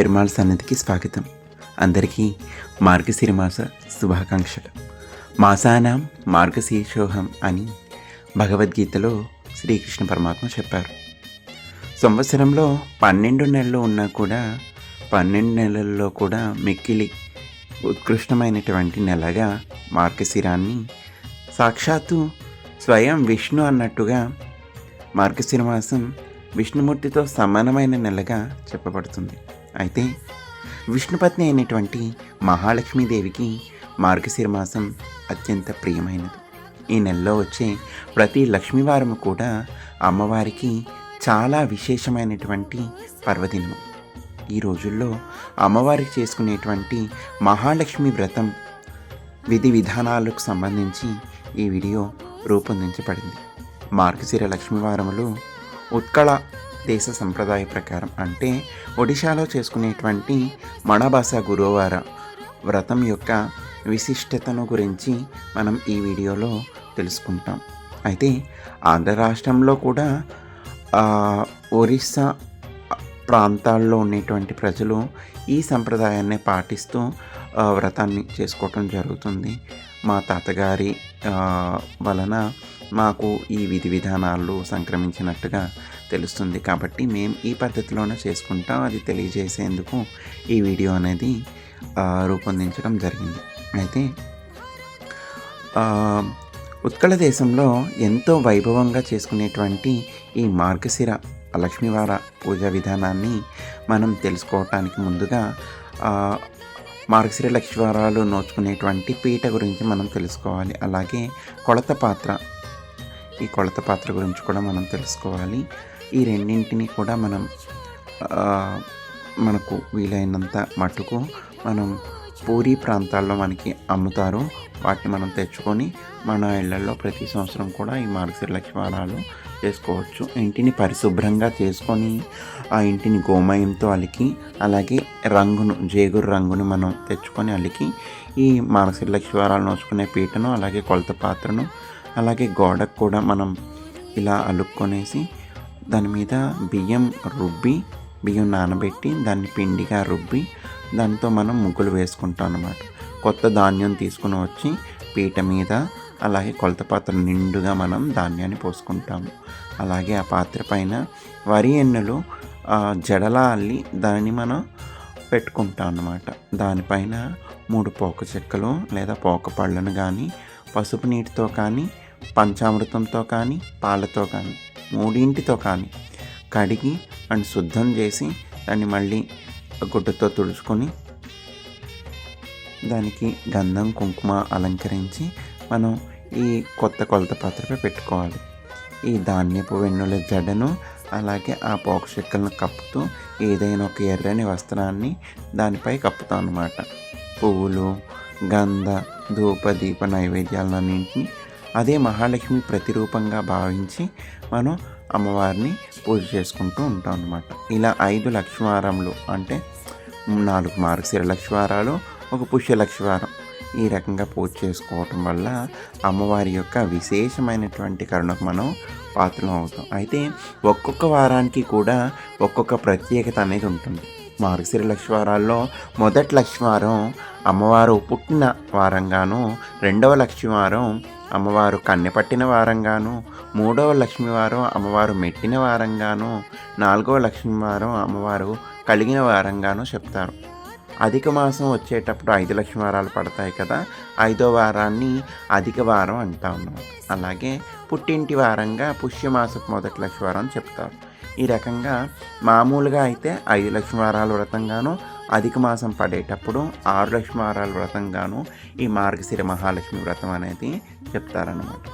పెరుమాళ్ సన్నిధికి స్వాగతం. అందరికీ మార్గశిర మాస శుభాకాంక్షలు. మాసానాం మార్గశీర్షోహం అని భగవద్గీతలో శ్రీకృష్ణ పరమాత్మ చెప్పారు. సంవత్సరంలో పన్నెండు నెలలు ఉన్నా కూడా పన్నెండు నెలల్లో కూడా మిక్కిలి ఉత్కృష్టమైనటువంటి నెలగా మార్గశిరాన్ని సాక్షాత్తు స్వయం విష్ణు అన్నట్టుగా మార్గశిర మాసం విష్ణుమూర్తితో సమానమైన నెలగా చెప్పబడుతుంది. అయితే విష్ణుపత్ని అయినటువంటి మహాలక్ష్మీదేవికి మార్గశిర మాసం అత్యంత ప్రియమైనది. ఈ నెలలో వచ్చే ప్రతి లక్ష్మీవారము కూడా అమ్మవారికి చాలా విశేషమైనటువంటి పర్వదినం ఈ రోజుల్లో అమ్మవారికి చేసుకునేటువంటి మహాలక్ష్మి వ్రతం విధి విధానాలకు సంబంధించి ఈ వీడియో రూపొందించబడింది. మార్గశిర లక్ష్మీవారములు ఉత్కళ దేశ సంప్రదాయ ప్రకారం అంటే ఒడిశాలో చేసుకునేటువంటి మణబాస గురువార వ్రతం యొక్క విశిష్టతను గురించి మనం ఈ వీడియోలో తెలుసుకుంటాం. అయితే ఆంధ్ర రాష్ట్రంలో కూడా ఒరిస్సా ప్రాంతాల్లో ఉండేటువంటి ప్రజలు ఈ సంప్రదాయాన్ని పాటిస్తూ వ్రతాన్ని చేసుకోవటం జరుగుతుంది. మా తాతగారి వలన మాకు ఈ విధి విధానాలు సంక్రమించినట్టుగా తెలుస్తుంది కాబట్టి మేము ఈ పద్ధతిలోనే చేసుకుంటాం. అది తెలియజేసేందుకు ఈ వీడియో అనేది రూపొందించడం జరిగింది. అయితే ఉత్కళ దేశంలో ఎంతో వైభవంగా చేసుకునేటువంటి ఈ మార్గశిర లక్ష్మీవార పూజా విధానాన్ని మనం తెలుసుకోవటానికి ముందుగా మార్గశిర లక్ష్మీవారాలు నోచుకునేటువంటి పీట గురించి మనం తెలుసుకోవాలి. అలాగే కొలత పాత్ర ఈ కొలత పాత్ర గురించి కూడా మనం తెలుసుకోవాలి. ఈ రెండింటిని కూడా మనం మనకు వీలైనంత మట్టుకు మనం పూరీ ప్రాంతాల్లో మనకి అమ్ముతారు. వాటిని మనం తెచ్చుకొని మన ఇళ్ళలో ప్రతి సంవత్సరం కూడా ఈ మార్గశిర లక్ష్మీవారాలు చేసుకోవచ్చు. ఇంటిని పరిశుభ్రంగా చేసుకొని ఆ ఇంటిని గోమయంతో అలికి అలాగే రంగును జేగురు రంగును మనం తెచ్చుకొని అలికి ఈ మార్గశిర లక్ష్మీవారాలు నోచుకునే పీటను అలాగే కొలత పాత్రను అలాగే గోడకు కూడా మనం ఇలా అలుక్కొనేసి దాని మీద బియ్యం రుబ్బి బియ్యం నానబెట్టి దాన్ని పిండిగా రుబ్బి దాంతో మనం ముగ్గులు వేసుకుంటాం అన్నమాట. కొత్త ధాన్యం తీసుకుని వచ్చి పీట మీద అలాగే కొలత పాత్ర నిండుగా మనం ధాన్యాన్ని పోసుకుంటాము అలాగే ఆ పాత్ర పైన వరి ఎన్నులు ఆ, జడలా అల్లి దాన్ని మనం పెట్టుకుంటాం అన్నమాట. దానిపైన మూడు పోక చెక్కలు లేదా పోక పళ్ళను కానీ పసుపు నీటితో కానీ పంచామృతంతో కానీ పాలతో కానీ మూడింటితో కానీ కడిగి అండ్ శుద్ధం చేసి దాన్ని మళ్ళీ గుడ్డతో తుడుచుకొని దానికి గంధం కుంకుమ అలంకరించి మనం ఈ కొత్త కొలత పాత్రపై పెట్టుకోవాలి. ఈ ధాన్యపు వెన్నుల జడను అలాగే ఆ పోక చెక్కలను కప్పుతూ ఏదైనా ఒక ఎర్రని వస్త్రాన్ని దానిపై కప్పుతాం అన్నమాట పువ్వులు గంధ ధూప దీప నైవేద్యాలన్నింటినీ అదే మహాలక్ష్మి ప్రతిరూపంగా భావించి మనం అమ్మవారిని పూజ చేసుకుంటూ ఉంటాం అన్నమాట. ఇలా ఐదు లక్ష్మీవారములు అంటే నాలుగు మారు లక్ష్మీవారాలు ఒక పుష్యలక్ష్మీవారం ఈ రకంగా పూజ చేసుకోవటం వల్ల అమ్మవారి యొక్క విశేషమైనటువంటి కరుణకు మనం పాత్రలు అవుతాం. అయితే ఒక్కొక్క వారానికి కూడా ఒక్కొక్క ప్రత్యేకత అనేది ఉంటుంది. మార్గశిర లక్ష్మారాల్లో మొదటి లక్ష్మీవారం అమ్మవారు పుట్టిన వారంగాను రెండవ లక్ష్మివారం అమ్మవారు కన్నెపట్టిన వారంగాను మూడవ లక్ష్మీవారం అమ్మవారు మెట్టిన వారంగాను నాలుగవ లక్ష్మీవారం అమ్మవారు కలిగిన వారంగాను చెప్తారు. అధిక మాసం వచ్చేటప్పుడు ఐదు లక్ష్మీవారాలు పడతాయి కదా ఐదో వారాన్ని అధిక వారం అంటా ఉన్నాం అలాగే పుట్టింటి వారంగా పుష్యమాసపు మొదటి లక్ష్మీవారం వారం చెప్తారు. ఈ రకంగా మామూలుగా అయితే ఐదు లక్ష్మీవారాల వ్రతంగాను అధిక మాసం పడేటప్పుడు ఆరు లక్ష్మీవారాల వ్రతంగాను ఈ మార్గశిర మహాలక్ష్మి వ్రతం అనేది చెప్తారన్నమాట.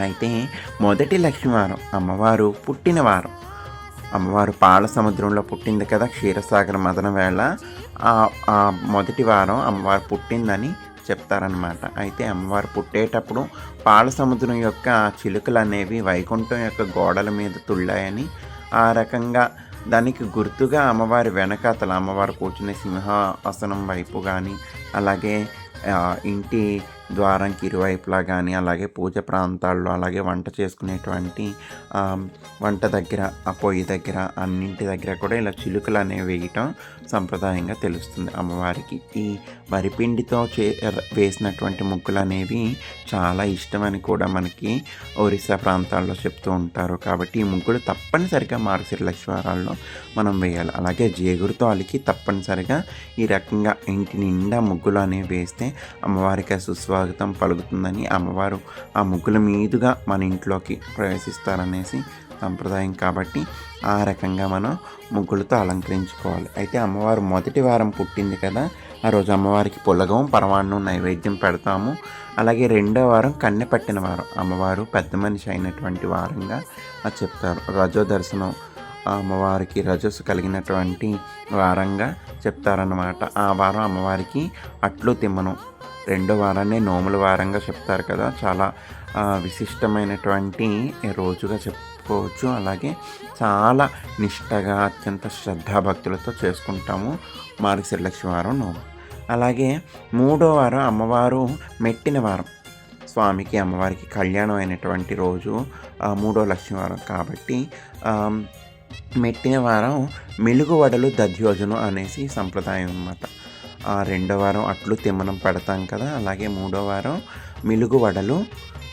అయితే మొదటి లక్ష్మీవారం అమ్మవారు పుట్టిన వారం. అమ్మవారు పాల సముద్రంలో పుట్టింది కదా క్షీరసాగర మదన వేళ. ఆ- మొదటి వారం అమ్మవారు పుట్టిందని చెప్తారనమాట అయితే అమ్మవారు పుట్టేటప్పుడు పాల సముద్రం యొక్క చిలుకలు అనేవి వైకుంఠం యొక్క గోడల మీద తుళ్ళాయని ఆ రకంగా దానికి గుర్తుగా అమ్మవారి వెనకాతల అమ్మవారు కూర్చునే సింహాసనం వైపు కానీ అలాగే ఇంటి ద్వారంకి ఇరువైపులా కానీ అలాగే పూజ ప్రాంతాల్లో అలాగే వంట చేసుకునేటువంటి వంట దగ్గర ఆ పొయ్యి దగ్గర అన్నింటి దగ్గర కూడా ఇలా చిలుకలు అనేవి వేయటం సంప్రదాయంగా తెలుస్తుంది అమ్మవారికి. ఈ వరిపిండితో చే వేసినటువంటి ముగ్గులు అనేవి చాలా ఇష్టమని కూడా మనకి ఒరిస్సా ప్రాంతాల్లో చెప్తూ ఉంటారు. కాబట్టి ఈ ముగ్గులు తప్పనిసరిగా మార్గశిర లక్ష్మీవారాల్లో మనం వేయాలి. అలాగే జేగురుతో అలికి తప్పనిసరిగా ఈ రకంగా ఇంటి నిండా ముగ్గులు అనేవి వేస్తే అమ్మవారికి సుస్వా స్వాగతం పలుకుతుందని అమ్మవారు ఆ ముగ్గుల మీదుగా మన ఇంట్లోకి ప్రవేశిస్తారనేసి సంప్రదాయం కాబట్టి ఆ రకంగా మనం ముగ్గులతో అలంకరించుకోవాలి. అయితే అమ్మవారు మొదటి వారం పుట్టింది కదా ఆ రోజు అమ్మవారికి పులగం పరమాన్నం నైవేద్యం పెడతాము. అలాగే రెండో వారం కన్నె పట్టిన వారం. అమ్మవారు పెద్ద మనిషి అయినటువంటి వారంగా అది చెప్తారు. రజో దర్శనం ఆ అమ్మవారికి రజస్సు కలిగినటువంటి వారంగా చెప్తారన్నమాట. ఆ వారం అమ్మవారికి అట్లు తిమ్మను. రెండో వారాన్ని నోముల వారంగా చెప్తారు కదా. చాలా విశిష్టమైనటువంటి రోజుగా చెప్పుకోవచ్చు. అలాగే చాలా నిష్టగా అత్యంత శ్రద్ధాభక్తులతో చేసుకుంటాము మార్గశిరలక్ష్మి వారం నోము అలాగే మూడో వారం అమ్మవారు మెట్టిన వారం. స్వామికి అమ్మవారికి కళ్యాణం అయినటువంటి రోజు మూడో లక్ష్మీవారం కాబట్టి మెట్టిన వారం మెలుగు వడలు దధ్యోజనం అనేసి సంప్రదాయం అన్నమాట. రెండో వారం అట్లు తిమ్మనం పెడతాం కదా అలాగే మూడో వారం మెలుగు వడలు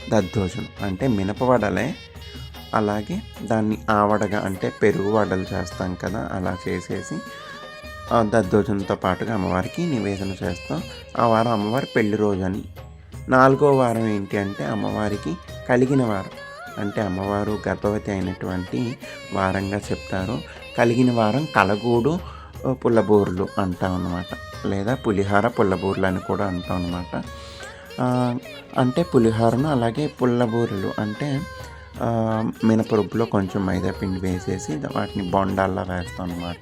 దద్దోజనం అంటే మినప వడలే. అలాగే దాన్ని ఆవడగా అంటే పెరుగు వడలు చేస్తాం కదా అలా చేసేసి ఆ దద్దోజనంతో పాటుగా అమ్మవారికి నివేదన చేస్తాం. ఆ వారం అమ్మవారి పెళ్ళి రోజు అని. నాలుగో వారం ఏంటి అంటే అమ్మవారికి కలిగిన వారం. అంటే అమ్మవారు గర్భవతి అయినటువంటి వారంగా చెప్తారు. కలిగిన వారం కలగూడు పుల్లబోర్లు అంటాం అన్నమాట. లేదా పులిహార పుల్లబూరులు అని కూడా అంటాం అన్నమాట. అంటే పులిహారను అలాగే పుల్లబూరులు అంటే మినపరుపులో కొంచెం మైదా పిండి వేసేసి వాటిని బొండాల్లా వేస్తాం అనమాట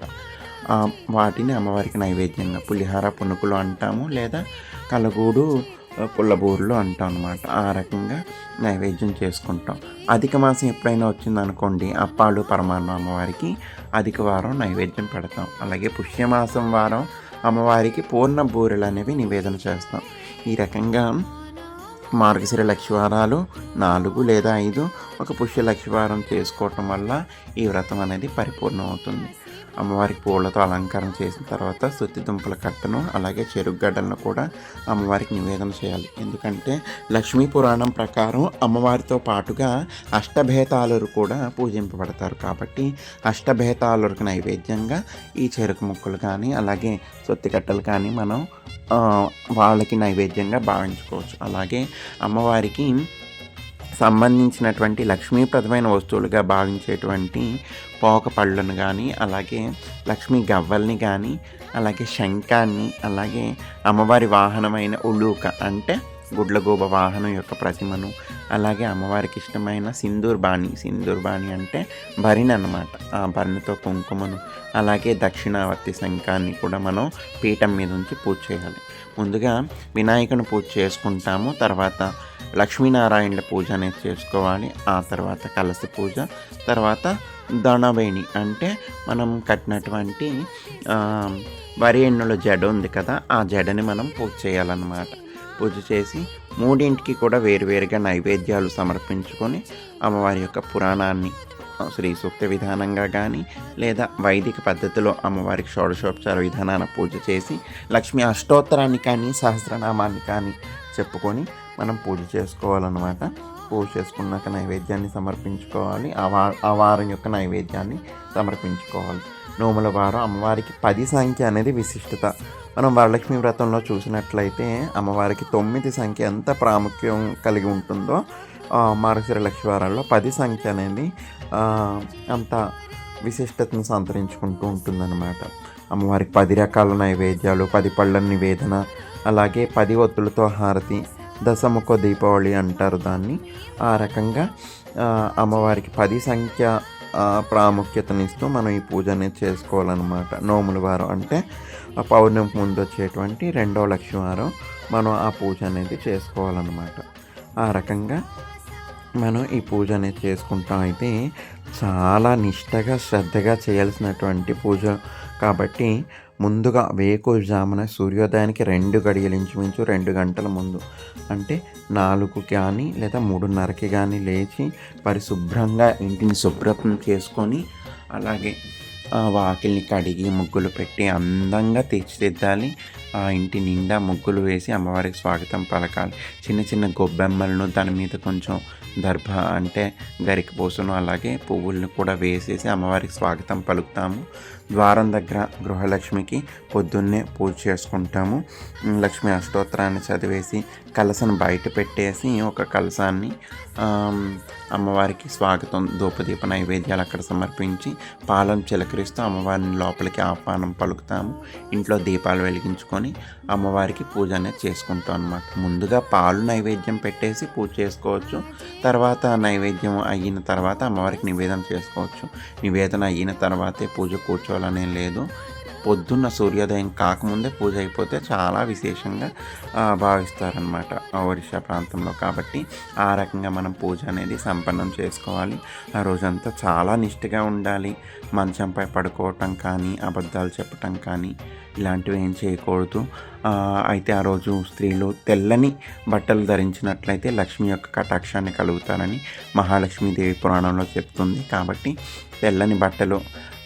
వాటిని అమ్మవారికి నైవేద్యంగా పులిహార పునుకులు అంటాము లేదా కలగూడు పుల్లబూరులు అంటాం అనమాట ఆ రకంగా నైవేద్యం చేసుకుంటాం. అధిక మాసం ఎప్పుడైనా వచ్చిందనుకోండి అప్పాలు పరమాన్నం అమ్మవారికి అధిక వారం నైవేద్యం పెడతాం. అలాగే పుష్యమాసం వారం అమ్మవారికి పూర్ణ బూరెలు అనేవి నివేదన చేస్తాం. ఈ రకంగా మార్గశిర లక్ష్యవారాలు నాలుగు లేదా ఐదు ఒక పుష్య లక్ష్యవారం చేసుకోవటం వల్ల ఈ వ్రతం అనేది పరిపూర్ణం అవుతుంది అమ్మవారికి పూలతో అలంకరణ చేసిన తర్వాత సుత్తి దుంపల కట్టను అలాగే చెరుగడ్డలను కూడా అమ్మవారికి నివేదన చేయాలి. ఎందుకంటే లక్ష్మీ పురాణం ప్రకారం అమ్మవారితో పాటుగా అష్టభేతాలురు కూడా పూజింపబడతారు. కాబట్టి అష్టభేతాలురికి నైవేద్యంగా ఈ చెరుకు ముక్కలు కానీ అలాగే సొత్తి కట్టలు కానీ మనం వాళ్ళకి నైవేద్యంగా భావించుకోవచ్చు. అలాగే అమ్మవారికి సంబంధించినటువంటి లక్ష్మీప్రదమైన వస్తువులుగా భావించేటువంటి పోక పళ్ళను కానీ అలాగే లక్ష్మీ గవ్వల్ని కానీ అలాగే శంఖాన్ని అలాగే అమ్మవారి వాహనమైన ఉలూక అంటే గుడ్లగూబ వాహనం యొక్క ప్రతిమను అలాగే అమ్మవారికి ఇష్టమైన సింధూర్ బాణి. సింధూర్ బాణి అంటే భరిణి అన్నమాట. ఆ భరిణితో కుంకుమను అలాగే దక్షిణావర్తి శంఖాన్ని కూడా మనం పీఠం మీద ఉంచి పూజ చేయాలి. ముందుగా వినాయకుని పూజ చేసుకుంటాము తర్వాత లక్ష్మీనారాయణుల పూజ అనేది చేసుకోవాలి ఆ తర్వాత కలసి పూజ తర్వాత దణవేణి అంటే మనం కట్టినటువంటి వరి ఎన్నుల జడ ఉంది కదా ఆ జడని మనం పూజ చేయాలన్నమాట. పూజ చేసి మూడింటికి కూడా వేరువేరుగా నైవేద్యాలు సమర్పించుకొని అమ్మవారి యొక్క పురాణాన్ని శ్రీ సూక్త విధానంగా కానీ లేదా వైదిక పద్ధతిలో అమ్మవారికి షోడశోపచార విధానాన పూజ చేసి లక్ష్మీ అష్టోత్తరాన్ని కానీ సహస్రనామాన్ని కానీ చెప్పుకొని మనం పూజ చేసుకోవాలన్నమాట. పూజ చేసుకున్నాక నైవేద్యాన్ని సమర్పించుకోవాలి. ఆ వా ఆ వారం యొక్క నైవేద్యాన్ని సమర్పించుకోవాలి. నోముల వారం అమ్మవారికి పది సంఖ్య అనేది విశిష్టత. మనం వరలక్ష్మి వ్రతంలో చూసినట్లయితే అమ్మవారికి తొమ్మిది సంఖ్య ఎంత ప్రాముఖ్యం కలిగి ఉంటుందో ఆ, మార్గశిర లక్ష్మీవారాల్లో పది సంఖ్య అనేది అంత విశిష్టతను సంతరించుకుంటూ ఉంటుందన్నమాట. అమ్మవారికి పది రకాల నైవేద్యాలు పది పళ్ళ నివేదన అలాగే పది ఒత్తులతో హారతి దశముఖ దీపావళి అంటారు దాన్ని. ఆ రకంగా అమ్మవారికి పది సంఖ్య ప్రాముఖ్యతనిస్తూ మనం ఈ పూజ అనేది చేసుకోవాలన్నమాట. నోముల వారం అంటే ఆ పౌర్ణమికి ముందు వచ్చేటువంటి రెండవ లక్ష్మీవారం మనం ఆ పూజ అనేది చేసుకోవాలన్నమాట. ఆ రకంగా మనం ఈ పూజ అనేది చేసుకుంటాం. అయితే చాలా నిష్టగా శ్రద్ధగా చేయాల్సినటువంటి పూజ. కాబట్టి ముందుగా వేకుజామున సూర్యోదయానికి రెండు గడియలు ఇంచుమించు రెండు గంటల ముందు. అంటే నాలుగు కానీ లేదా మూడున్నరకి కానీ లేచి పరిశుభ్రంగా ఇంటిని శుభ్రం చేసుకొని అలాగే ఆ వాకిల్ని కడిగి ముగ్గులు పెట్టి అందంగా తీర్చిదిద్దాలి. ఆ ఇంటి నిండా ముగ్గులు వేసి అమ్మవారికి స్వాగతం పలకాలి. చిన్న చిన్న గొబ్బెమ్మలను దాని మీద కొంచెం దర్భ అంటే గరికి పూసను. అలాగే పువ్వులను కూడా వేసేసి అమ్మవారికి స్వాగతం పలుకుతాము. ద్వారం దగ్గర గృహలక్ష్మికి పొద్దున్నే పూజ చేసుకుంటాము. లక్ష్మీ లక్ష్మి అష్టోత్తరాన్ని చదివేసి కలసను బయట పెట్టేసి ఒక కలసాన్ని అమ్మవారికి స్వాగతం ధూపదీప నైవేద్యాలు అక్కడ సమర్పించి పాలను చిలకరిస్తూ అమ్మవారిని లోపలికి ఆహ్వానం పలుకుతాము. ఇంట్లో దీపాలు వెలిగించుకొని అమ్మవారికి పూజ అనేది చేసుకుంటాం అన్నమాట. ముందుగా పాలు నైవేద్యం పెట్టేసి పూజ చేసుకోవచ్చు. తర్వాత నైవేద్యం అయిన తర్వాత అమ్మవారికి నివేదన చేసుకోవచ్చు. నివేదన అయిన తర్వాతే పూజ కూర్చోవాలనే లేదు. పొద్దున్న సూర్యోదయం కాకముందే పూజ అయిపోతే చాలా విశేషంగా భావిస్తారనమాట ఆ ఒడిశా ప్రాంతంలో. కాబట్టి ఆ రకంగా మనం పూజ అనేది సంపన్నం చేసుకోవాలి. ఆ రోజంతా చాలా నిష్ఠగా ఉండాలి. మంచంపై పడుకోవటం కానీ అబద్ధాలు చెప్పటం కానీ ఇలాంటివి ఏం చేయకూడదు. అయితే ఆ రోజు స్త్రీలు తెల్లని బట్టలు ధరించినట్లయితే లక్ష్మి యొక్క కటాక్షాన్ని కలుగుతారని మహాలక్ష్మీదేవి పురాణంలో చెప్తుంది. కాబట్టి తెల్లని బట్టలు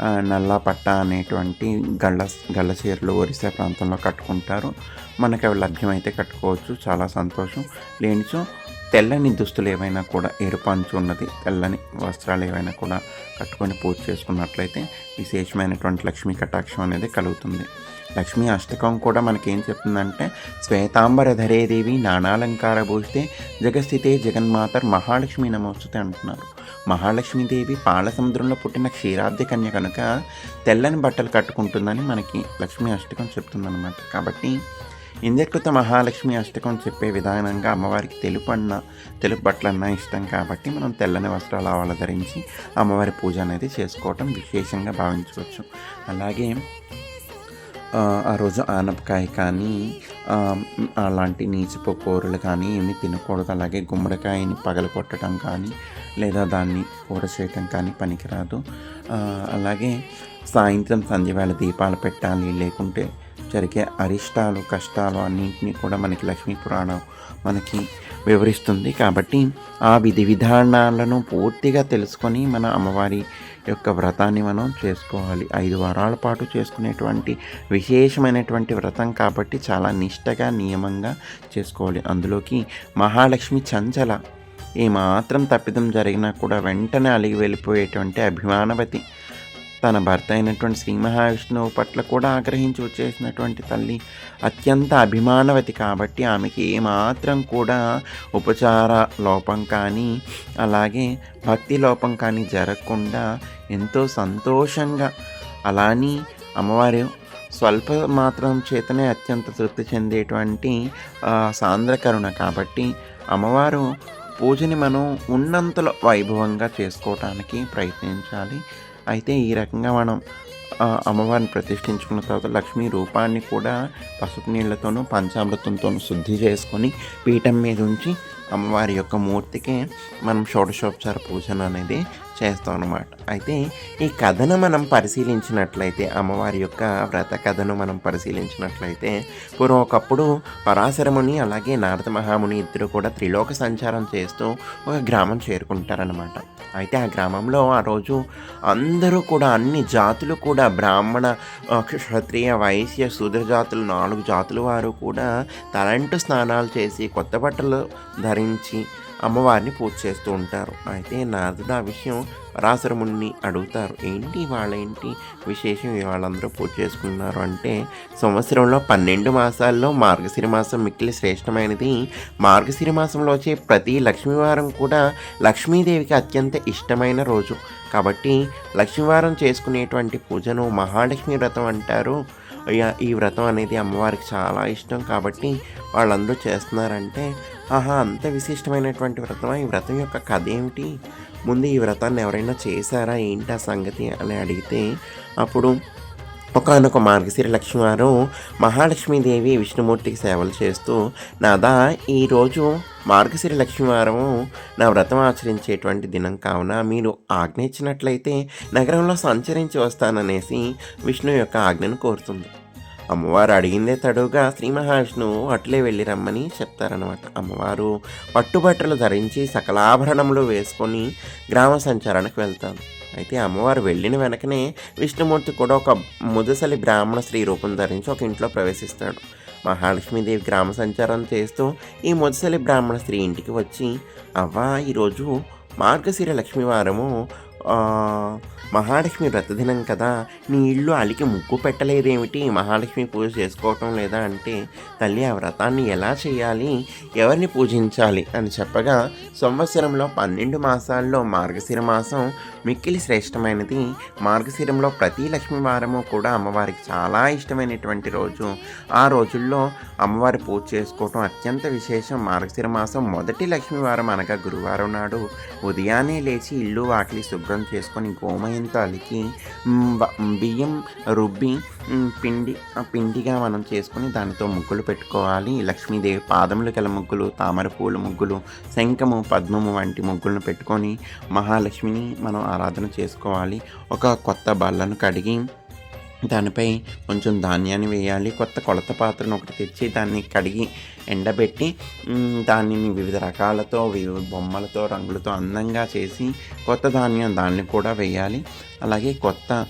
నల్ల పట్ట అనేటువంటి గళ్ళ గళ్ళ చీరలు ఒరిస్సా ప్రాంతంలో కట్టుకుంటారు. మనకి అవి లభ్యమైతే కట్టుకోవచ్చు. చాలా సంతోషం. లేనిచో తెల్లని దుస్తులు ఏవైనా కూడా ఎరుపంచు ఉన్నది. తెల్లని వస్త్రాలు ఏవైనా కూడా కట్టుకొని పూజ చేసుకున్నట్లయితే విశేషమైనటువంటి లక్ష్మీ కటాక్షం అనేది కలుగుతుంది. లక్ష్మీ అష్టకం కూడా మనకేం చెప్తుందంటే శ్వేతాంబర ధరేదేవి నానాలంకార భూస్తే జగస్థితే జగన్మాతర్ మహాలక్ష్మి నమోస్తుతే అంటున్నారు. మహాలక్ష్మీదేవి పాల సముద్రంలో పుట్టిన క్షీరాబ్ది కన్య కనుక తెల్లని బట్టలు కట్టుకుంటుందని మనకి లక్ష్మీ అష్టకం చెప్తుందన్నమాట. కాబట్టి ఇంద్రకృత మహాలక్ష్మి అష్టకం చెప్పే విధానంగా అమ్మవారికి తెలుపు అన్న తెలుపు బట్టలన్నా ఇష్టం కాబట్టి మనం తెల్లని వస్త్రాలు ఆవాలు ధరించి అమ్మవారి పూజ అనేది చేసుకోవటం విశేషంగా భావించవచ్చు. అలాగే ఆ, రోజు ఆనపకాయ కానీ అలాంటి నీచిపో కూరలు కానీ ఏమి తినకూడదు. అలాగే గుమ్మడికాయని పగలగొట్టడం కానీ లేదా దాన్ని కూర చేయటం కానీ పనికిరాదు. అలాగే సాయంత్రం సంధ్యవేళ దీపాలు పెట్టాలి. లేకుంటే జరిగే అరిష్టాలు కష్టాలు అన్నింటినీ కూడా మనకి లక్ష్మీ పురాణం మనకి వివరిస్తుంది కాబట్టి ఆ విధి విధానాలను పూర్తిగా తెలుసుకొని మన అమ్మవారి యొక్క వ్రతాన్ని మనం చేసుకోవాలి. ఐదు వారాల పాటు చేసుకునేటువంటి విశేషమైనటువంటి వ్రతం కాబట్టి చాలా నిష్టగా నియమంగా చేసుకోవాలి. అందులోకి మహాలక్ష్మి చంచల ఏమాత్రం తప్పిదం జరిగినా కూడా వెంటనే అలిగి వెళ్ళిపోయేటువంటి అభిమానవతి తన భర్త అయినటువంటి శ్రీ మహావిష్ణువు పట్ల కూడా ఆగ్రహించి వచ్చేసినటువంటి తల్లి అత్యంత అభిమానవతి కాబట్టి ఆమెకి ఏమాత్రం కూడా ఉపచార లోపం కానీ అలాగే భక్తి లోపం కానీ జరగకుండా ఎంతో సంతోషంగా అలాని అమ్మవారు స్వల్ప మాత్రం చేతనే అత్యంత తృప్తి చెందేటువంటి సాంద్రకరుణ కాబట్టి అమ్మవారు పూజని మనం ఉన్నంతలో వైభవంగా చేసుకోవటానికి ప్రయత్నించాలి. అయితే ఈ రకంగా మనం అమ్మవారిని ప్రతిష్ఠించుకున్న తర్వాత లక్ష్మీ రూపాన్ని కూడా పసుపు నీళ్ళతోనూ పంచామృతంతోనూ శుద్ధి చేసుకొని పీఠం మీద ఉంచి అమ్మవారి యొక్క మూర్తికి మనం షోడశోపచార పూజన అనేది చేస్తాం అన్నమాట అయితే ఈ కథను మనం పరిశీలించినట్లయితే అమ్మవారి యొక్క వ్రత కథను మనం పరిశీలించినట్లయితే పూర్వం ఒకప్పుడు పరాశరముని అలాగే నారద మహాముని ఇద్దరు కూడా త్రిలోక సంచారం చేస్తూ ఒక గ్రామం చేరుకుంటారనమాట అయితే ఆ గ్రామంలో ఆ రోజు అందరూ కూడా అన్ని జాతులు కూడా బ్రాహ్మణ క్షత్రియ వైశ్య శూద్ర జాతులు నాలుగు జాతుల వారు కూడా తలంటు స్నానాలు చేసి కొత్త బట్టలు ధరించి అమ్మవారిని పూజ చేస్తూ ఉంటారు. అయితే నారదుడు ఆ విషయం పరాశరముని అడుగుతారు. ఏంటి వాళ్ళేంటి విశేషం? వాళ్ళందరూ పూజ చేసుకున్నారు అంటే సంవత్సరంలో పన్నెండు మాసాల్లో మార్గశిర మాసం మిక్కిలి శ్రేష్టమైనది. మార్గశిర మాసంలో వచ్చే ప్రతి లక్ష్మీవారం కూడా లక్ష్మీదేవికి అత్యంత ఇష్టమైన రోజు. కాబట్టి లక్ష్మీవారం చేసుకునేటువంటి పూజను మహాలక్ష్మి వ్రతం అంటారు. ఇయ- ఈ వ్రతం అనేది అమ్మవారికి చాలా ఇష్టం కాబట్టి వాళ్ళందరూ చేస్తున్నారంటే ఆహా అంత విశిష్టమైనటువంటి వ్రతమా? ఈ వ్రతం యొక్క కథ ఏమిటి? ముందు ఈ వ్రతాన్ని ఎవరైనా చేశారా? ఏంటి ఆ సంగతి అని అడిగితే అప్పుడు ఒకనొక మార్గశిర లక్ష్మి వారు మహాలక్ష్మీదేవి విష్ణుమూర్తికి సేవలు చేస్తూ నాదా ఈరోజు మార్గశిర లక్ష్మీవారము నా వ్రతం ఆచరించేటువంటి దినం కావున మీరు ఆజ్ఞ ఇచ్చినట్లయితే నగరంలో సంచరించి వస్తాననేసి విష్ణు యొక్క ఆజ్ఞను కోరుతుంది. అమ్మవారు అడిగిందే తడుగా శ్రీ మహావిష్ణువు అట్లే వెళ్ళి రమ్మని చెప్తారనమాట అమ్మవారు పట్టుబట్టలు ధరించి సకలాభరణములు వేసుకొని గ్రామ సంచారానికి వెళ్తాను అయితే అమ్మవారు వెళ్ళిన వెనకనే విష్ణుమూర్తి కూడా ఒక ముదసలి బ్రాహ్మణ స్త్రీ రూపం ధరించి ఒక ఇంట్లో ప్రవేశిస్తాడు. మహాలక్ష్మీదేవి గ్రామ సంచారం చేస్తూ ఈ ముదసలి బ్రాహ్మణ స్త్రీ ఇంటికి వచ్చి అవ్వ ఈరోజు మార్గశిర లక్ష్మీవారము మహాలక్ష్మి వ్రతదినం కదా. నీ ఇల్లు అలికి ముగ్గు పెట్టలేదేమిటి? మహాలక్ష్మి పూజ చేసుకోవటం లేదా అంటే తల్లి ఆ వ్రతాన్ని ఎలా చేయాలి? ఎవరిని పూజించాలి? అని చెప్పగా సంవత్సరంలో పన్నెండు మాసాల్లో మార్గశిర మాసం మిక్కిలి శ్రేష్టమైనది. మార్గశిరంలో ప్రతి లక్ష్మీవారము కూడా అమ్మవారికి చాలా ఇష్టమైనటువంటి రోజు. ఆ రోజుల్లో అమ్మవారి పూజ చేసుకోవటం అత్యంత విశేషం. మార్గశిర మాసం మొదటి లక్ష్మీవారం అనగా గురువారం నాడు. ఉదయాన్నే లేచి ఇల్లు వాకిలి శుభ్రం చేసుకొని గోమయంతో అలికి బియ్యం రుబ్బి పిండి ఆ పిండిగా మనం చేసుకొని దానితో ముగ్గులు పెట్టుకోవాలి. లక్ష్మీదేవి పాదములు గల ముగ్గులు తామర పూల ముగ్గులు శంఖము పద్మము వంటి ముగ్గులను పెట్టుకొని మహాలక్ష్మిని మనం ఆరాధన చేసుకోవాలి. ఒక కొత్త బల్లను కడిగి దానిపై కొంచెం ధాన్యాన్ని వేయాలి. కొత్త కొలత పాత్రను ఒకటి తెచ్చి దాన్ని కడిగి ఎండబెట్టి దానిని వివిధ రకాలతో వివిధ బొమ్మలతో రంగులతో అందంగా చేసి కొత్త ధాన్యం దాన్ని కూడా వేయాలి. అలాగే కొత్త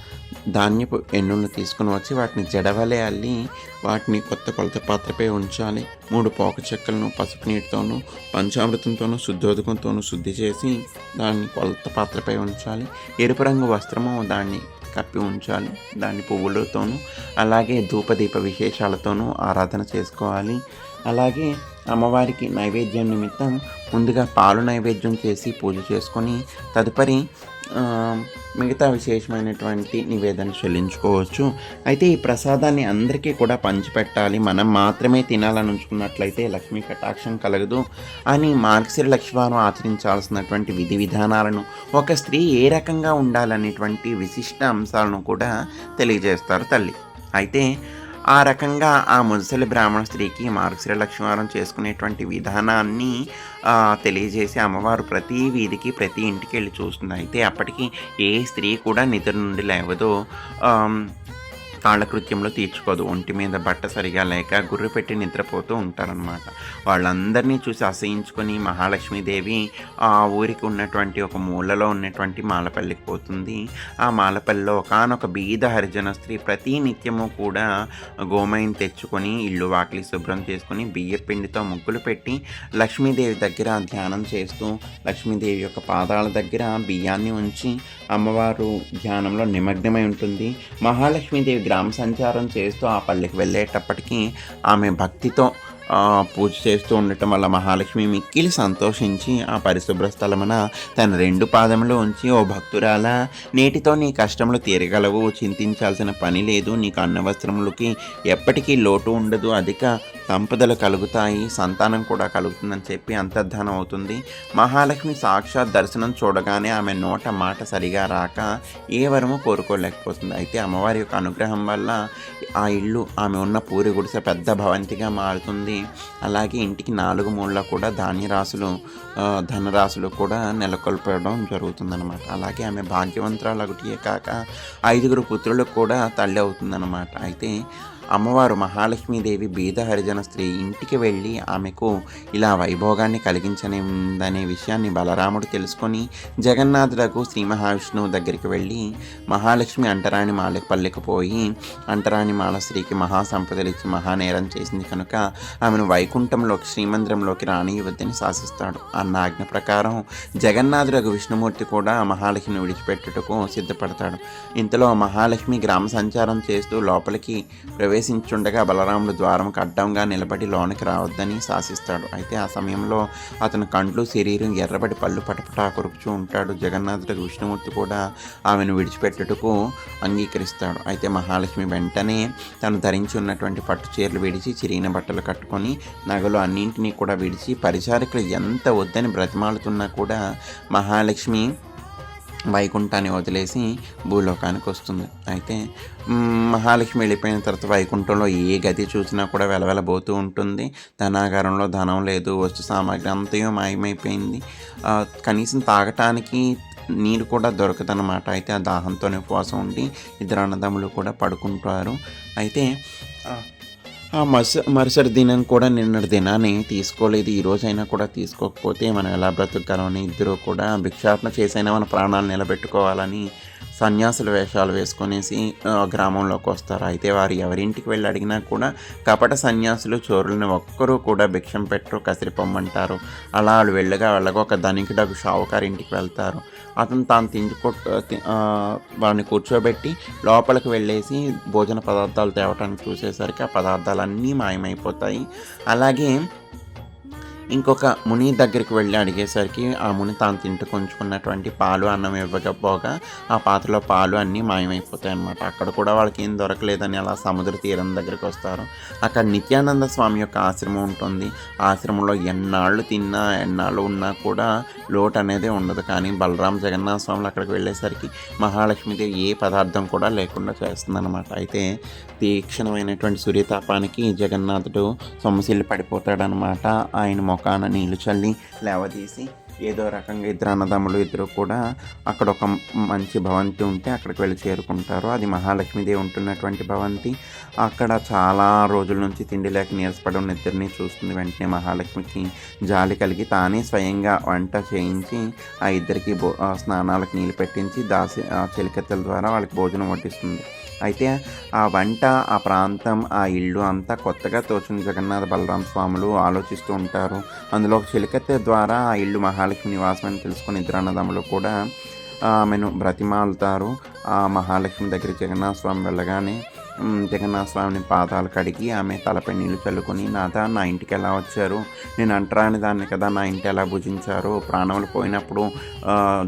ధాన్యపు ఎన్నులను తీసుకుని వచ్చి వాటిని జడవలే అల్లి వాటిని కొత్త కొలత పాత్రపై ఉంచాలి. మూడు పోక చెక్కలను పసుపు నీటితోనూ పంచామృతంతోనూ శుద్ధోదకంతోనూ శుద్ధి చేసి దాన్ని కొలత పాత్రపై ఉంచాలి. ఎరుపు రంగు వస్త్రము దాన్ని కప్పి ఉంచాలి. దాన్ని పువ్వులతోనూ అలాగే ధూపదీప విశేషాలతోనూ ఆరాధన చేసుకోవాలి. అలాగే అమ్మవారికి నైవేద్యం నిమిత్తం ముందుగా పాలు నైవేద్యం చేసి పూజ చేసుకొని తదుపరి మిగతా విశేషమైనటువంటి నివేదన చెల్లించుకోవచ్చు. అయితే ఈ ప్రసాదాన్ని అందరికీ కూడా పంచిపెట్టాలి. మనం మాత్రమే తినాలని ఉంచుకున్నట్లయితే లక్ష్మీ కటాక్షం కలగదు అని మార్గశిర లక్ష్మీవారం ఆచరించాల్సినటువంటి విధి విధానాలను ఒక స్త్రీ ఏ రకంగా ఉండాలనేటువంటి విశిష్ట అంశాలను కూడా తెలియజేస్తారు తల్లి. అయితే ఆ రకంగా ఆ ముసలి బ్రాహ్మణ స్త్రీకి మార్గశిర లక్ష్మీవారం చేసుకునేటువంటి విధానాన్ని తెలియజేసి అమ్మవారు ప్రతి వీధికి ప్రతి ఇంటికి వెళ్ళి చూస్తుంది. అయితే అప్పటికి ఏ స్త్రీ కూడా నిద్ర నుండి లేవదో. తాళకృత్యంలో తీర్చుకోదు. ఒంటి మీద బట్ట సరిగా లేక గుర్రు పెట్టి నిద్రపోతూ ఉంటారనమాట వాళ్ళందరినీ చూసి అసహించుకొని మహాలక్ష్మీదేవి ఆ ఊరికి ఉన్నటువంటి ఒక మూలలో ఉన్నటువంటి మాలపల్లికి పోతుంది. ఆ మాలపల్లిలో ఒకనొక బీద హరిజన స్త్రీ ప్రతి నిత్యము కూడా గోమయం తెచ్చుకొని ఇల్లు వాకిలి శుభ్రం చేసుకొని బియ్య పిండితో ముగ్గులు పెట్టి లక్ష్మీదేవి దగ్గర ధ్యానం చేస్తూ లక్ష్మీదేవి యొక్క పాదాల దగ్గర బియ్యాన్ని ఉంచి అమ్మవారు ధ్యానంలో నిమగ్నమై ఉంటుంది. మహాలక్ష్మీదేవి గ్రామ సంచారం చేస్తూ ఆ పల్లెకి వెళ్ళేటప్పటికీ ఆమె భక్తితో పూజ చేస్తూ ఉండటం వల్ల మహాలక్ష్మి మిక్కిలి సంతోషించి ఆ పరిశుభ్ర స్థలమున తన రెండు పాదములు ఉంచి ఓ భక్తురాల నేటితో నీ కష్టములు తీరగలవు చింతించాల్సిన పని లేదు నీకు అన్నవస్త్రములకి ఎప్పటికీ లోటు ఉండదు అధిక సంపదలు కలుగుతాయి సంతానం కూడా కలుగుతుందని చెప్పి అంతర్ధానం అవుతుంది. మహాలక్ష్మి సాక్షాత్ దర్శనం చూడగానే ఆమె నోట మాట సరిగా రాక ఏ వరము కోరుకోలేకపోతుంది. అయితే అమ్మవారి యొక్క అనుగ్రహం వల్ల ఆ ఇల్లు ఆమె ఉన్న పూరి గుడిసె పెద్ద భవంతిగా మారుతుంది. అలాగే ఇంటికి నాలుగు మూలలో కూడా ధాన్యరాశులు ధనరాశులు కూడా నెలకొల్పడం జరుగుతుందన్నమాట. అలాగే ఆమె భాగ్యవంతురాలు ఒకటియే కాక ఐదుగురు పుత్రులకు కూడా తల్లి అవుతుందన్నమాట. అయితే అమ్మవారు మహాలక్ష్మీదేవి బీద హరిజన స్త్రీ ఇంటికి వెళ్ళి ఆమెకు ఇలా వైభోగాన్ని కలిగించనిందనే విషయాన్ని బలరాముడు తెలుసుకొని జగన్నాథులకు శ్రీ మహావిష్ణువు దగ్గరికి వెళ్ళి మహాలక్ష్మి అంటరాని మాలపల్లికి పోయి అంటరాని మాల స్త్రీకి మహాసంపదలు ఇచ్చి మహానేరం చేసింది కనుక ఆమెను వైకుంఠంలోకి శ్రీమందిరంలోకి రానియవద్దని శాసిస్తాడు. అన్న ఆజ్ఞ ప్రకారం జగన్నాథులకు విష్ణుమూర్తి కూడా మహాలక్ష్మిని విడిచిపెట్టుటకు సిద్ధపడతాడు. ఇంతలో మహాలక్ష్మి గ్రామ సంచారం చేస్తూ లోపలికి ప్రవేశించుండగా బలరాముడు ద్వారంకు అడ్డంగా నిలబడి లోనికి రావద్దని శాసిస్తాడు. అయితే ఆ సమయంలో అతని కండ్లు శరీరం ఎర్రబడి పళ్ళు పటపటా కొరుకుతూ ఉంటాడు. జగన్నాథుడు విష్ణుమూర్తి కూడా ఆమెను విడిచిపెట్టుటకు అంగీకరిస్తాడు. అయితే మహాలక్ష్మి వెంటనే తను ధరించి ఉన్నటువంటి పట్టు చీరలు విడిచి చిరిగిన బట్టలు కట్టుకొని నగలు అన్నింటినీ కూడా విడిచి పరిచారకులు ఎంత వద్దని బ్రతిమాలుతున్నా కూడా మహాలక్ష్మి వైకుంఠాన్ని వదిలేసి భూలోకానికి వస్తుంది. అయితే మహాలక్ష్మి వెళ్ళిపోయిన తర్వాత వైకుంఠంలో ఏ గది చూసినా కూడా వెలవెలబోతూ ఉంటుంది. ధనాగారంలో ధనం లేదు వస్తు సామాగ్రి అంతయో మాయమైపోయింది. కనీసం తాగటానికి నీరు కూడా దొరకదన్నమాట. అయితే ఆ దాహంతోనే ఉపవాసం ఉండి ఇద్దరు అన్నదమ్ములు కూడా పడుకుంటారు. అయితే ఆ, ఆ మరుస మరుసటి దినం కూడా నిన్నటి దినాన్ని తీసుకోలేదు. ఈ రోజైనా కూడా తీసుకోకపోతే మనం ఎలా బ్రతుకుగలమని ఇద్దరు కూడా భిక్షాటన చేసైనా మన ప్రాణాలు నిలబెట్టుకోవాలని సన్యాసుల వేషాలు వేసుకునేసి గ్రామంలోకి వస్తారు. అయితే వారు ఎవరింటికి వెళ్ళి అడిగినా కూడా కపట సన్యాసులు చోరులను ఒక్కరూ కూడా భిక్షం పెట్టరు కసిరిపొమ్మంటారు. అలా వాళ్ళు వెళ్ళగా వెళ్ళగా ఒక ధనికుడకు షావుకారి ఇంటికి వెళ్తారు. అతను తాను తిండి వాడిని కూర్చోబెట్టి లోపలికి వెళ్ళేసి భోజన పదార్థాలు తేవటానికి చూసేసరికి ఆ పదార్థాలన్నీ మాయమైపోతాయి. అలాగే ఇంకొక ముని దగ్గరికి వెళ్ళి అడిగేసరికి ఆ ముని తాను తింటూ కొంచుకున్నటువంటి పాలు అన్నం ఇవ్వకపోగా ఆ పాత్రలో పాలు అన్నీ మాయమైపోతాయి అన్నమాట. అక్కడ కూడా వాళ్ళకి ఏం దొరకలేదని అలా సముద్ర తీరం దగ్గరికి వస్తారు. అక్కడ నిత్యానంద స్వామి యొక్క ఆశ్రమం ఉంటుంది. ఆశ్రమంలో ఎన్నాళ్ళు తిన్నా ఎన్నాళ్ళు ఉన్నా కూడా లోటు అనేది ఉండదు. కానీ బలరాం జగన్నాథ స్వాములు అక్కడికి వెళ్ళేసరికి మహాలక్ష్మీదేవి ఏ పదార్థం కూడా లేకుండా చేస్తుందన్నమాట. అయితే తీక్షణమైనటువంటి సూర్యతాపానికి జగన్నాథుడు సొమ్మసిల్లి పడిపోతాడనమాట ఆయన కాన నీళ్ళు చల్లి లేవదీసి ఏదో రకంగా ఇద్దరు అన్నదమ్ములు ఇద్దరు కూడా అక్కడ ఒక మంచి భవంతి ఉంటే అక్కడికి వెళ్ళి చేరుకుంటారు. అది మహాలక్ష్మీదేవి ఉంటున్నటువంటి భవంతి. అక్కడ చాలా రోజుల నుంచి తిండి లేక నీరసపడి ఉన్న ఇద్దరిని చూస్తుంది. వెంటనే మహాలక్ష్మికి జాలి కలిగి తానే స్వయంగా వంట చేయించి ఆ ఇద్దరికి భో స్నానాలకు నీళ్ళు పెట్టించి దాసి ఆ చెలికత్తెల ద్వారా వాళ్ళకి భోజనం వడ్డిస్తుంది. అయితే ఆ వంట ఆ ప్రాంతం ఆ ఇల్లు అంతా కొత్తగా తోచిన జగన్నాథ బలరామ స్వాములు ఆలోచిస్తూ ఉంటారు. అందులో ఒక చిలకత్తె ద్వారా ఆ ఇల్లు మహాలక్ష్మి నివాసం అని తెలుసుకుని ఇద్దరు అన్నదమ్ములు కూడా ఆమెను బ్రతిమాలుతారు. ఆ మహాలక్ష్మి దగ్గర జగన్నాథ స్వామి వెళ్ళగానే జగన్నాథ స్వామిని పాదాలు కడిగి ఆమె తలపై నీళ్ళు చల్లుకొని నాదా నా ఇంటికి ఎలా వచ్చారు? నేను అంటరాని దాన్ని కదా నా ఇంటి ఎలా భుజించారు? ప్రాణములు పోయినప్పుడు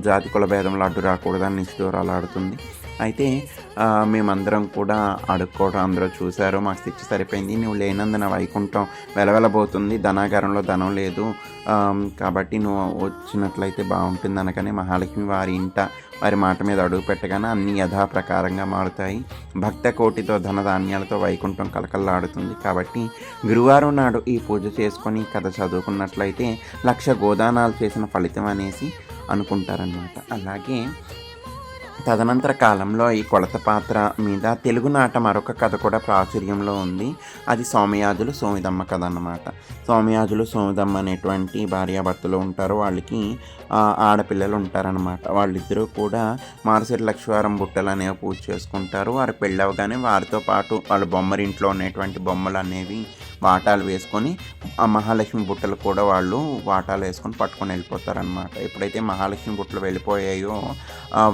జాతి కుల భేదంలో అడ్డు రాకూడదని నిష్ఠూరాలు ఆడుతుంది. అయితే మేమందరం కూడా అడుక్కోవడం అందరూ చూశారు. మాకు శిక్ష సరిపోయింది. నువ్వు లేనందున వైకుంఠం వెలవెలబోతుంది. ధనాగారంలో ధనం లేదు. కాబట్టి నువ్వు వచ్చినట్లయితే బాగుంటుంది అనగానే మహాలక్ష్మి వారి ఇంట వారి మాట మీద అడుగు పెట్టగానే అన్ని యథాప్రకారంగా మారుతాయి. భక్త కోటితో ధనధాన్యాలతో వైకుంఠం కలకల్లాడుతుంది కాబట్టి గురువారం నాడు ఈ పూజ చేసుకొని కథ చదువుకున్నట్లయితే లక్ష గోదానాలు చేసిన ఫలితం అనేసి అనుకుంటారనమాట అలాగే తదనంతర కాలంలో ఈ కొలత పాత్ర మీద తెలుగునాట మరొక కథ కూడా ప్రాచుర్యంలో ఉంది. అది సోమయాజులు సోమిదమ్మ కథ అన్నమాట. సోమయాజులు సోమిదమ్మ అనేటువంటి భార్యాభర్తలు ఉంటారు. వాళ్ళకి ఆడపిల్లలు ఉంటారనమాట వాళ్ళిద్దరూ కూడా మారసిరి లక్ష్మీవారం బుట్టలు అనేవి పూజ చేసుకుంటారు. వారు పెళ్ళవగానే వారితో పాటు వాళ్ళ బొమ్మరింట్లో ఉన్నటువంటి బొమ్మలు అనేవి వాటాలు వేసుకొని ఆ మహాలక్ష్మి బుట్టలు కూడా వాళ్ళు వాటాలు వేసుకొని పట్టుకొని వెళ్ళిపోతారనమాట ఎప్పుడైతే మహాలక్ష్మి బుట్టలు వెళ్ళిపోయాయో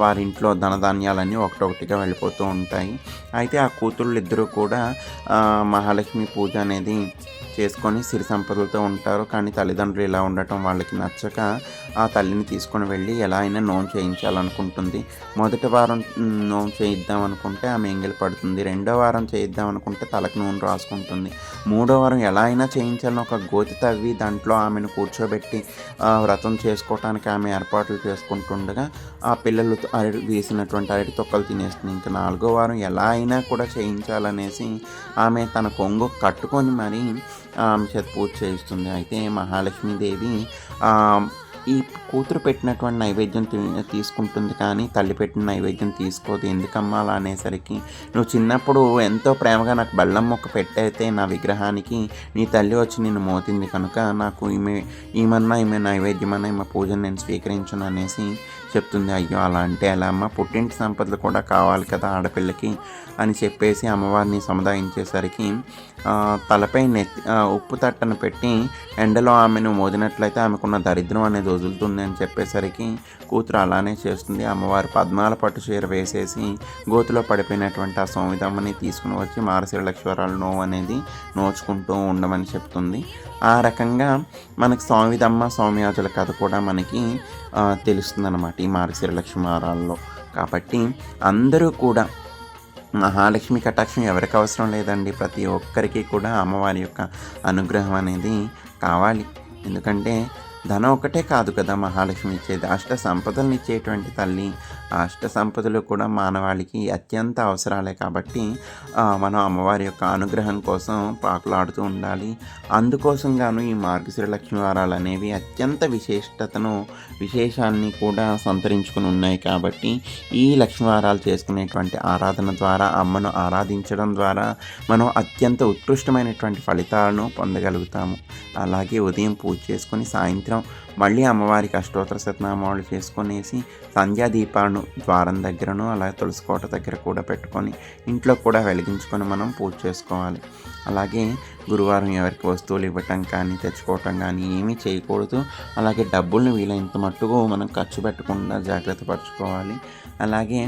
వారి ఇంట్లో ధనధాన్యాలన్నీ ఒకటొకటిగా వెళ్ళిపోతూ ఉంటాయి. అయితే ఆ కూతుళ్ళు ఇద్దరు కూడా మహాలక్ష్మి పూజ అనేది చేసుకొని సిరి సంపదలతో ఉంటారు. కానీ తల్లిదండ్రులు ఇలా ఉండటం వాళ్ళకి నచ్చక ఆ తల్లిని తీసుకొని వెళ్ళి ఎలా అయినా నోము చేయించాలనుకుంటుంది. మొదటి వారం మ్, చేయిద్దాం అనుకుంటే ఆమె ఎంగిలి పడుతుంది. రెండో వారం చేయిద్దాం అనుకుంటే తలకు నూనె రాసుకుంటుంది. మూడో వారం ఎలా అయినా చేయించాలని ఒక గోతి తవ్వి దాంట్లో ఆమెను కూర్చోబెట్టి ఆ, వ్రతం చేసుకోవటానికి ఆమె ఏర్పాట్లు చేసుకుంటుండగా ఆ పిల్లలు అరటి వేసినటువంటి అరటి తొక్కలు తినేస్తుంది. ఇంకా నాలుగో వారం ఎలా అయినా కూడా చేయించాలనేసి ఆమె తన కొంగు కట్టుకొని మరీ ఆమె చేత పూజ చేయిస్తుంది. అయితే మహాలక్ష్మీదేవి ఈ కూతురు పెట్టినటువంటి నైవేద్యం తీ- తీసుకుంటుంది కానీ తల్లి పెట్టిన నైవేద్యం తీసుకోదు. ఎందుకమ్మా అలా అనేసరికి నువ్వు చిన్నప్పుడు ఎంతో ప్రేమగా నాకు బెల్లం మొక్క పెట్టయితే నా విగ్రహానికి నీ తల్లి వచ్చి నిన్ను మోతింది కనుక నాకు ఈమె ఈమన్నా ఈమె నైవేద్యమన్నా ఈమె పూజను నేను స్వీకరించను అనేసి చెప్తుంది అయ్యో అలా అంటే ఎలా అమ్మ? పుట్టింటి సంపదలు కూడా కావాలి కదా ఆడపిల్లకి అని చెప్పేసి అమ్మవారిని సముదాయించేసరికి తలపై నెత్తి ఉప్పు తట్టను పెట్టి ఎండలో ఆమెను మోదినట్లయితే ఆమెకున్న దరిద్రం అనేది వదులుతుంది అని చెప్పేసరికి కూతురు అలానే చేస్తుంది. అమ్మవారు పద్మాల పట్టు చీర వేసేసి గోతులో పడిపోయినటువంటి ఆ సోమిదమ్మని తీసుకుని వచ్చి మారసిరి లక్ష్మరాలు నోవు అనేది నోచుకుంటూ ఉండమని చెప్తుంది. ఆ రకంగా మనకి సోమిదమ్మ సోమయాజుల కథ కూడా మనకి తెలుస్తుంది అనమాట ఈ మార్గశిర లక్ష్మీవారాల్లో కాబట్టి అందరూ కూడా మహాలక్ష్మి కటాక్షం ఎవరికి అవసరం లేదండి. ప్రతి ఒక్కరికి కూడా అమ్మవారి యొక్క అనుగ్రహం అనేది కావాలి. ఎందుకంటే ధనం ఒకటే కాదు కదా మహాలక్ష్మి ఇచ్చేది. అష్ట సంపదలను ఇచ్చేటువంటి తల్లి ఆ అష్ట సంపదలు కూడా మానవాళికి అత్యంత అవసరాలే కాబట్టి మనం అమ్మవారి యొక్క అనుగ్రహం కోసం పాకులాడుతూ ఉండాలి. అందుకోసం గాను ఈ మార్గశిర లక్ష్మి వారాలు అనేవి అత్యంత విశిష్టతను విశేషాన్ని కూడా సంతరించుకుని ఉన్నాయి కాబట్టి ఈ లక్ష్మీవారాలు చేసుకునేటువంటి ఆరాధన ద్వారా అమ్మను ఆరాధించడం ద్వారా మనం అత్యంత ఉత్కృష్టమైనటువంటి ఫలితాలను పొందగలుగుతాము. అలాగే ఉదయం పూజ చేసుకొని సాయంత్రం మళ్ళీ అమ్మవారికి అష్టోత్తర సతనామాలు చేసుకునేసి సంధ్యా దీపాలను ద్వారం దగ్గరను అలాగే తులసికోట దగ్గర కూడా పెట్టుకొని ఇంట్లో కూడా వెలిగించుకొని మనం పూజ చేసుకోవాలి. అలాగే గురువారం ఎవరికి వస్తువులు ఇవ్వటం కానీ తెచ్చుకోవటం కానీ ఏమీ చేయకూడదు. అలాగే డబ్బుల్ని వీలైనంత మట్టుకు మనం ఖర్చు పెట్టకుండా జాగ్రత్త పరచుకోవాలి. అలాగే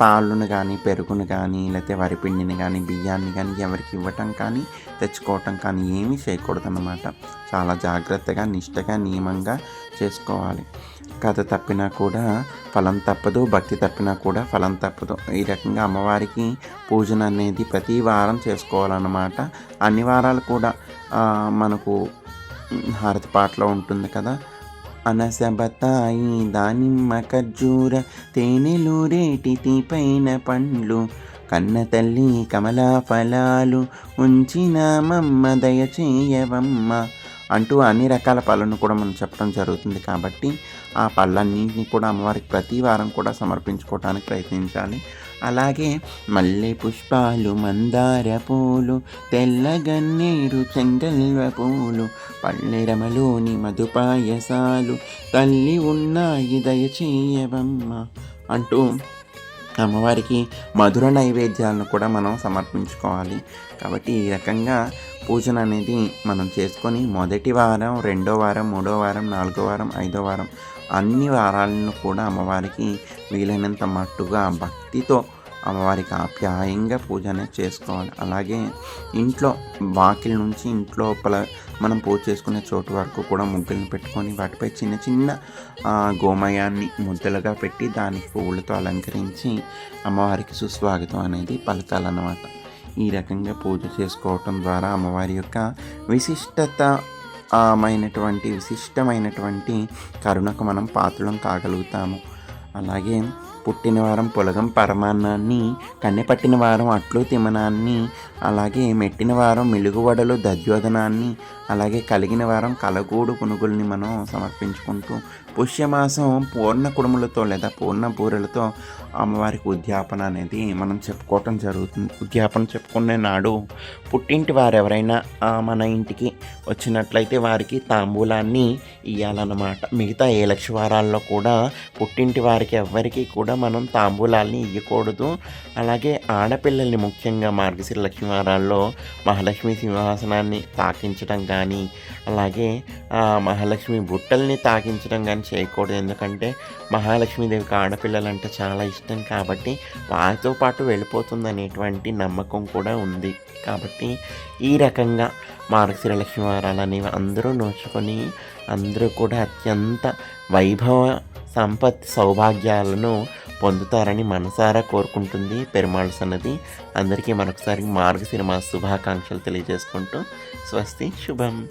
పాలును కానీ పెరుగును కానీ లేకపోతే వరిపిండిని కానీ బియ్యాన్ని కానీ ఎవరికి ఇవ్వటం కానీ తెచ్చుకోవటం కానీ ఏమీ చేయకూడదన్నమాట. చాలా జాగ్రత్తగా నిష్టగా నియమంగా చేసుకోవాలి. కథ తప్పినా కూడా ఫలం తప్పదు భక్తి తప్పినా కూడా ఫలం తప్పదు. ఈ రకంగా అమ్మవారికి పూజన అనేది ప్రతి వారం చేసుకోవాలన్నమాట. అన్ని వారాలు కూడా మనకు హారతి పాటలో ఉంటుంది కదా అనసబతాయి దానిమ్మ ఖర్జూర తేనెలు రేటితి పైన పండ్లు. కన్న తల్లి కమలా ఫలాలు ఉంచిన మమ్మ దయచేయవమ్మ అంటూ అన్ని రకాల పళ్ళను కూడా మనం చెప్పడం జరుగుతుంది కాబట్టి ఆ పళ్ళన్నింటినీ కూడా అమ్మవారికి ప్రతి వారం కూడా సమర్పించుకోవడానికి ప్రయత్నించాలి. అలాగే మల్లె పుష్పాలు మందార పూలు తెల్లగన్నేరు చెంగల్వ పూలు పళ్ళెరమలోని మధుపాయసాలు తల్లి ఉన్నాయి దయచేయవమ్మ అంటూ అమ్మవారికి మధుర నైవేద్యాలను కూడా మనం సమర్పించుకోవాలి. కాబట్టి ఈ రకంగా పూజన అనేది మనం చేసుకొని మొదటి వారం రెండో వారం మూడో వారం నాలుగో వారం ఐదో వారం అన్ని వారాలను కూడా అమ్మవారికి వీలైనంత మట్టుగా భక్తితో అమ్మవారికి ఆప్యాయంగా పూజ అనేది చేసుకోవాలి. అలాగే ఇంట్లో వాకిలి నుంచి ఇంట్లో పల మనం పూజ చేసుకునే చోటు వరకు కూడా ముగ్గులను పెట్టుకొని వాటిపై చిన్న చిన్న గోమయాన్ని ముద్దలుగా పెట్టి దానికి పువ్వులతో అలంకరించి అమ్మవారికి సుస్వాగతం అనేది పలకాలన్నమాట. ఈ రకంగా పూజ చేసుకోవటం ద్వారా అమ్మవారి యొక్క విశిష్టత మైనటువంటి విశిష్టమైనటువంటి కరుణకు మనం పాత్రలం కాగలుగుతాము. అలాగే పుట్టిన వారం పొలగం పరమాన్నాన్ని కన్నెపట్టిన వారం అట్లు తిమనాన్ని అలాగే మెట్టిన వారం మెలుగువడలు దద్యోధనాన్ని అలాగే కలిగిన వారం కలగూడు పునుగుల్ని మనం సమర్పించుకుంటూ పుష్యమాసం పూర్ణ కుడుములతో లేదా పూర్ణ బూరెలతో అమ్మవారికి ఉద్యాపన అనేది మనం చెప్పుకోవటం జరుగుతుంది. ఉద్యాపన చెప్పుకునే నాడు పుట్టింటి వారు ఎవరైనా మన ఇంటికి వచ్చినట్లయితే వారికి తాంబూలాన్ని ఇవ్వాలన్నమాట మిగతా ఏ లక్ష వారాల్లో కూడా పుట్టింటి వారికి ఎవ్వరికీ కూడా మనం తాంబూలాల్ని ఇవ్వకూడదు అలాగే ఆడపిల్లల్ని ముఖ్యంగా మార్గశిర లక్ష్మీ వారాల్లో మహాలక్ష్మి సింహాసనాన్ని తాకించడం కానీ అలాగే మహాలక్ష్మి బుట్టల్ని తాకించడం కానీ చేయకూడదు. ఎందుకంటే మహాలక్ష్మీదేవికి ఆడపిల్లలంటే చాలా ఇష్టం కాబట్టి వారితో పాటు వెళ్ళిపోతుంది అనేటువంటి నమ్మకం కూడా ఉంది. కాబట్టి ఈ రకంగా మారుసిర లక్ష్మీ వారాలు అనేవి అందరూ నోచుకొని అందరూ కూడా అత్యంత వైభవ సంపత్ సౌభాగ్యాలను పొందుతారని మనసారా కోరుకుంటుంది పెరుమాళ్ సన్నది. అందరికీ మరొకసారి మార్గశిర మా శుభాకాంక్షలు తెలియజేసుకుంటూ స్వస్తి శుభం.